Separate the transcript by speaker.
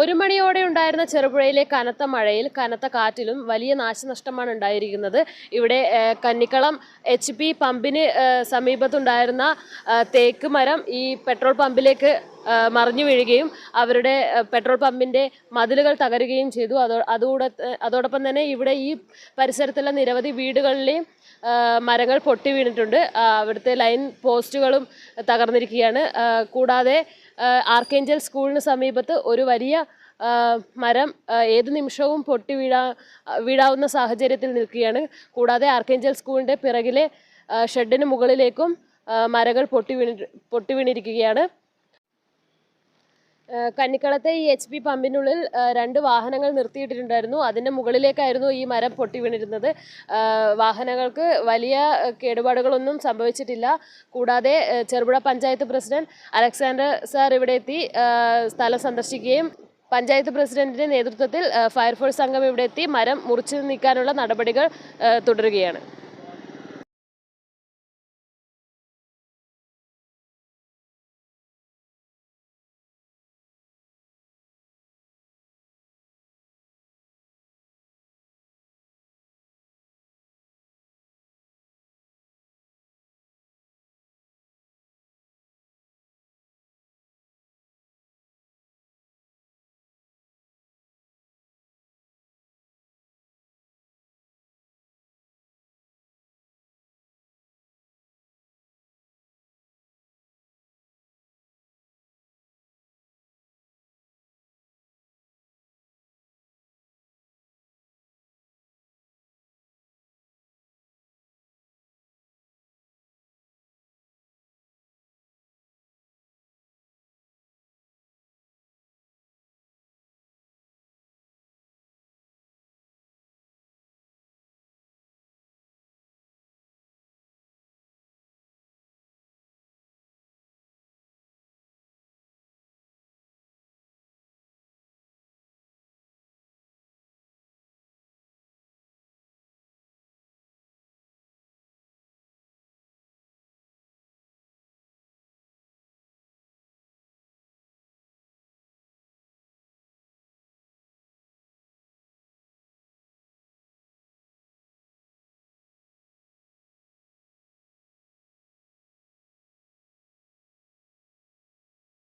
Speaker 1: ഒരു മണിയോടെ ഉണ്ടായിരുന്ന ചെറുപുഴയിലെ കനത്ത മഴയിൽ കനത്ത കാറ്റിലും വലിയ നാശനഷ്ടമാണ് ഉണ്ടായിരിക്കുന്നത്. ഇവിടെ കന്നിക്കളം എച്ച് പമ്പിന് സമീപത്തുണ്ടായിരുന്ന തേക്ക് മരം ഈ പെട്രോൾ പമ്പിലേക്ക് മറിഞ്ഞു വീഴുകയും അവരുടെ പെട്രോൾ പമ്പിന്റെ മതിലുകൾ തകരുകയും ചെയ്തു. അതോ അതോടെ അതോടൊപ്പം തന്നെ ഇവിടെ ഈ പരിസരത്തുള്ള നിരവധി വീടുകളിലെയും മരങ്ങൾ പൊട്ടി വീണിട്ടുണ്ട്. അവിടുത്തെ ലൈൻ പോസ്റ്റുകളും തകർന്നിരിക്കുകയാണ്. കൂടാതെ ആർക്കേഞ്ചൽ സ്കൂളിന് സമീപത്ത് ഒരു വലിയ മരം ഏത് നിമിഷവും പൊട്ടി വീഴാ വീഴാവുന്ന സാഹചര്യത്തിൽ നിൽക്കുകയാണ്. കൂടാതെ ആർക്കേഞ്ചൽ സ്കൂളിന്റെ പിറകിലെ ഷെഡിന് മുകളിലേക്കും മരങ്ങൾ പൊട്ടി വീണി പൊട്ടി വീണിരിക്കുകയാണ്. കന്നിക്കളത്തെ ഈ എച്ച് പി പമ്പിനുള്ളിൽ രണ്ട് വാഹനങ്ങൾ നിർത്തിയിട്ടിട്ടുണ്ടായിരുന്നു. അതിന്റെ മുകളിലേക്കായിരുന്നു ഈ മരം പൊട്ടി വീണിരുന്നത്. വാഹനങ്ങൾക്ക് വലിയ കേടുപാടുകളൊന്നും സംഭവിച്ചിട്ടില്ല. കൂടാതെ Cherupuzha panchayat president Alexander sir ഇവിടെ എത്തി സ്ഥലം സന്ദർശിക്കുകയും പഞ്ചായത്ത് പ്രസിഡന്റിന്റെ നേതൃത്വത്തിൽ ഫയർഫോഴ്സ് സംഘം ഇവിടെ എത്തി മരം മുറിച്ചു നീക്കാനുള്ള നടപടികൾ തുടരുകയാണ്.